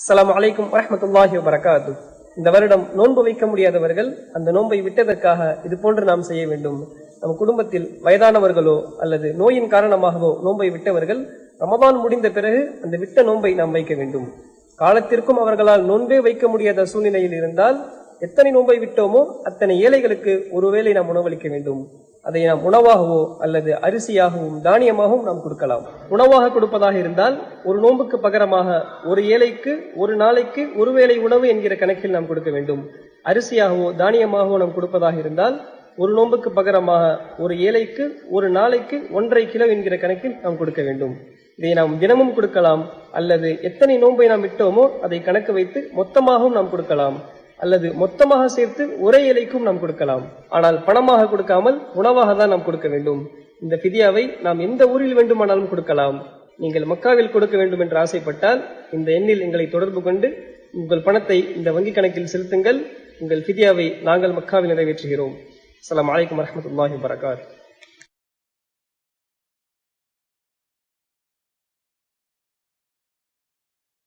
அஸ்லாம் அலைக்கும் வரமத்துல்லாஹி வரகாத்து இந்த வருடம் நோன்பு வைக்க முடியாதவர்கள் அந்த நோன்பை விட்டதற்காக இது போன்று நாம் செய்ய வேண்டும். நம் குடும்பத்தில் வயதானவர்களோ அல்லது நோயின் காரணமாகவோ நோன்பை விட்டவர்கள் ரமபான் முடிந்த பிறகு அந்த விட்ட நோன்பை நாம் வைக்க வேண்டும். காலத்திற்கும் அவர்களால் நோன்பே வைக்க முடியாத சூழ்நிலையில் இருந்தால் எத்தனை நோன்பை விட்டோமோ அத்தனை ஏழைகளுக்கு ஒருவேளை நாம் உணவளிக்க வேண்டும். அதை நாம் உணவாகவோ அல்லது அரிசியாகவும் தானியமாகவும் நாம் கொடுக்கலாம். உணவாக கொடுப்பதாக இருந்தால் ஒரு நோன்புக்கு பகரமாக ஒரு ஏழைக்கு ஒரு நாளைக்கு ஒரு வேளை உணவு என்கிற கணக்கில் நாம் கொடுக்க வேண்டும். அரிசியாகவோ தானியமாகவோ நாம் கொடுப்பதாக இருந்தால் ஒரு நோன்புக்கு பகரமாக ஒரு ஏழைக்கு ஒரு நாளைக்கு ஒன்றரை கிலோ என்கிற கணக்கில் நாம் கொடுக்க வேண்டும். இதை நாம் தினமும் கொடுக்கலாம். அல்லது எத்தனை நோன்பை நாம் விட்டோமோ அதை கணக்கு வைத்து மொத்தமாகவும் நாம் கொடுக்கலாம். அல்லது மொத்தமாக சேர்த்து ஒரே இலைக்கும் நாம் கொடுக்கலாம். ஆனால் பணமாக கொடுக்காமல் உணவாக தான் நாம் கொடுக்க வேண்டும். இந்த பிதியாவை நாம் எந்த ஊரில் வேண்டுமானாலும் கொடுக்கலாம். நீங்கள் மக்காவில் கொடுக்க வேண்டும் என்று ஆசைப்பட்டால் இந்த எண்ணில் எங்களை தொடர்பு கொண்டு உங்கள் பணத்தை இந்த வங்கிக் கணக்கில் செலுத்துங்கள். உங்கள் பிதியாவை நாங்கள் மக்காவில் நிறைவேற்றுகிறோம். அலாம் அலைக்கும் வரஹ்மத்துல்லாஹி வபரகாத்துஹு